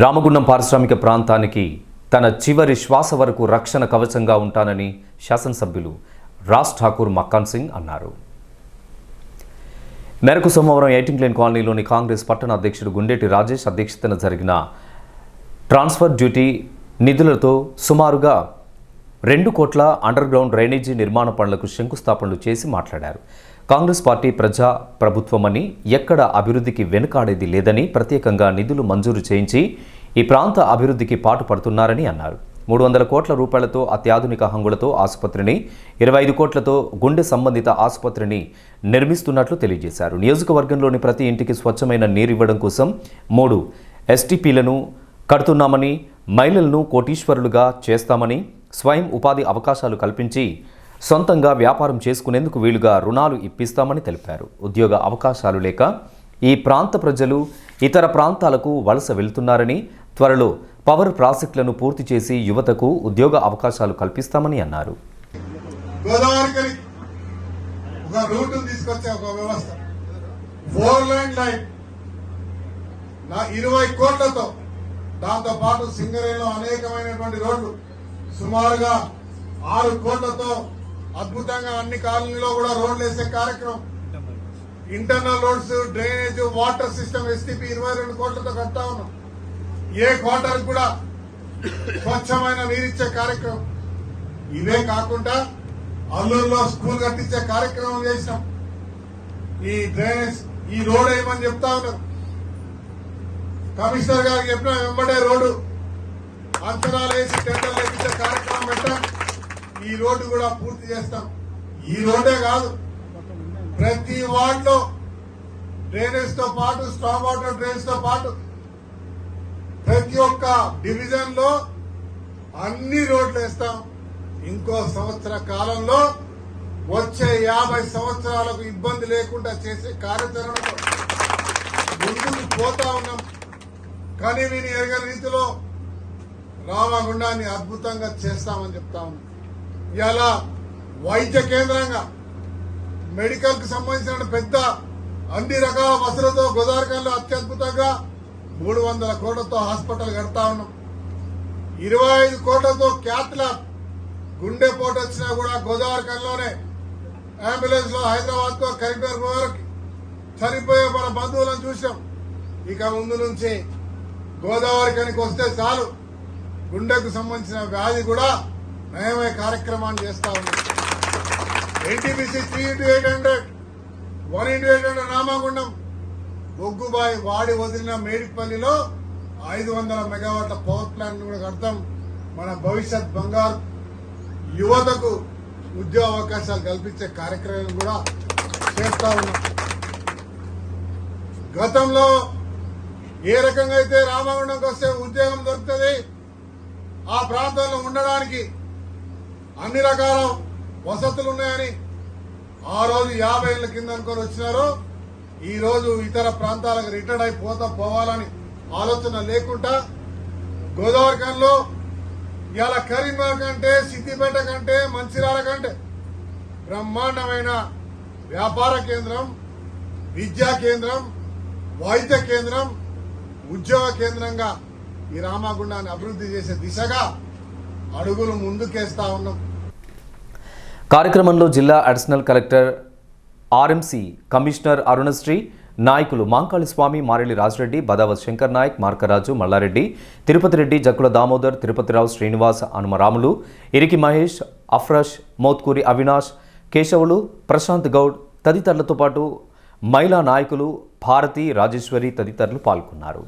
రామగుండం పారిశ్రామిక ప్రాంతానికి తన చివరి శ్వాస వరకు రక్షణ కవచంగా ఉంటానని శాసనసభ్యులు రాజ్ ఠాకూర్ మక్కాన్ సింగ్ అన్నారు. మేరకు సోమవారం ఎయిటింగ్ లేన్ కాలనీలోని కాంగ్రెస్ పట్టణ అధ్యక్షుడు గుండేటి రాజేష్ అధ్యక్షతన జరిగిన ట్రాన్స్ఫర్ డ్యూటీ నిధులతో సుమారుగా రెండు కోట్ల అండర్ గ్రౌండ్ డ్రైనేజీ నిర్మాణ పనులకు శంకుస్థాపనలు చేసి మాట్లాడారు. కాంగ్రెస్ పార్టీ ప్రజా ప్రభుత్వమని ఎక్కడ అభివృద్ధికి వెనుకాడేది లేదని ప్రత్యేకంగా నిధులు మంజూరు చేయించి ఈ ప్రాంత అభివృద్ధికి పాటుపడుతున్నారని అన్నారు. మూడు వందల కోట్ల రూపాయలతో అత్యాధునిక హంగులతో ఆసుపత్రిని ఇరవై ఐదు కోట్లతో గుండె సంబంధిత ఆసుపత్రిని నిర్మిస్తున్నట్లు తెలియజేశారు. నియోజకవర్గంలోని ప్రతి ఇంటికి స్వచ్ఛమైన నీరు ఇవ్వడం కోసం మూడు ఎస్టీపీలను కడుతున్నామని మహిళలను కోటీశ్వరులుగా చేస్తామని స్వయం ఉపాధి అవకాశాలు కల్పించి సొంతంగా వ్యాపారం చేసుకునేందుకు వీలుగా రుణాలు ఇప్పిస్తామని తెలిపారు. ఉద్యోగ అవకాశాలు లేక ఈ ప్రాంత ప్రజలు ఇతర ప్రాంతాలకు వలస వెళ్తున్నారని త్వరలో పవర్ ప్రాజెక్టులను పూర్తి చేసి యువతకు ఉద్యోగ అవకాశాలు కల్పిస్తామని అన్నారు. ఇరవై కోట్లతో దాంతో పాటు సింగరేలో అనేకమైనటువంటి రోడ్లు సుమారుగా ఆరు కోట్లతో అద్భుతంగా అన్ని కాలనీలో కూడా రోడ్లు వేసే కార్యక్రమం. Internal roads drainage water system STP ఇరవై రెండు కోట్లతో కడతా ఉన్నాం. ఏ క్వార్టర్ కూడా స్వచ్ఛమైన నీరిచ్చే కార్యక్రమం. ఇవే కాకుండా అల్లూరులో స్కూల్ కట్టించే కార్యక్రమం చేసినాం. ఈ డ్రైనేజ్ ఈ రోడ్ వేయమని చెప్తా ఉన్నారు? కమిషనర్ గారికి చెప్పిన వెంబడే రోడ్డు. అంచనాలు వేసి టెండర్లు వేయించే కార్యక్రమం పెట్టాం. ఈ రోడ్డు కూడా పూర్తి చేస్తాం. ఈ రోడ్డే కాదు ప్రతి వార్డులో డ్రైనేజ్తో పాటు స్టామ్ వాటర్ డ్రైనేజ్తో పాటు ప్రతి ఒక్క డివిజన్లో అన్ని రోడ్లు వేస్తాం. ఇంకో సంవత్సర కాలంలో వచ్చే యాభై సంవత్సరాలకు ఇబ్బంది లేకుండా చేసే కార్యాచరణతో ముందుకు పోతా ఉన్నాం. కానీ వీని ఎరగని రీతిలో రామగుండాన్ని అద్భుతంగా చేస్తామని చెప్తా ఉన్నాం. ఇలా వైద్య కేంద్రంగా మెడికల్కు సంబంధించిన పెద్ద అన్ని రకాల వసతులతో గోదావరికంలో అత్యద్భుతంగా మూడు వందల కోట్లతో హాస్పిటల్ కడతా ఉన్నాం. ఇరవై ఐదు కోట్లతో క్యాత్ ల్యాబ్ గుండె వచ్చినా కూడా గోదావరికంలోనే అంబులెన్స్లో హైదరాబాద్తో కరీంనగర్ వరకు చనిపోయే మన బంధువులను చూసాం ఇక ముందు నుంచి గోదావరికనికి వస్తే చాలు. గుండెకు సంబంధించిన వ్యాధి కూడా నయమే కార్యక్రమాన్ని చేస్తా ఉన్నాం NTPC three into eight hundred one into eight hundred Ramagundam బొగ్గుబాయి వాడి వదిలిన మేడిపల్లిలో ఐదు వందల మెగావాట్ల పవర్ ప్లాంట్ కూడా కడతాం. మన భవిష్యత్ బంగారు యువతకు ఉద్యోగ అవకాశాలు కల్పించే కార్యక్రమం కూడా చేస్తా ఉన్నాం. గతంలో ఏ రకంగా అయితే రామగుండంకి వస్తే ఉద్యోగం దొరుకుతుంది ఆ ప్రాంతంలో ఉండడానికి అన్ని రకాల వసతులు ఉన్నాయని ఆ రోజు యాభై ఏళ్ళ కింద అనుకొని వచ్చినారు ఈ రోజు ఇతర ప్రాంతాలకు రిటైర్డ్ అయిపోతా పోవాలని ఆలోచన లేకుండా గోదావరికంలో ఇలా కరీంనగర్ కంటే సిద్దిపేట కంటే మంచిర్యాల కంటే బ్రహ్మాండమైన వ్యాపార కేంద్రం విద్యా కేంద్రం వైద్య కేంద్రం ఉద్యోగ కేంద్రంగా ఈ రామగుండాన్ని అభివృద్ధి చేసే దిశగా అడుగులు ముందుకేస్తా ఉన్నాం. కార్యక్రమంలో జిల్లా additional collector RMC commissioner Arunasri నాయకులు మాంకాళి స్వామి మారెల్లి రాజరెడ్డి బదావత్ శంకర్ నాయక్ మార్కరాజు మల్లారెడ్డి తిరుపతి రెడ్డి జక్కుల దామోదర్ తిరుపతిరావు శ్రీనివాస్ హనుమరాములు ఇరికి మహేష్ అఫ్రష్ మోత్కూరి అవినాష్ కేశవులు ప్రశాంత్ గౌడ్ తదితరులతో పాటు మహిళా నాయకులు భారతి రాజేశ్వరి తదితరులు పాల్గొన్నారు.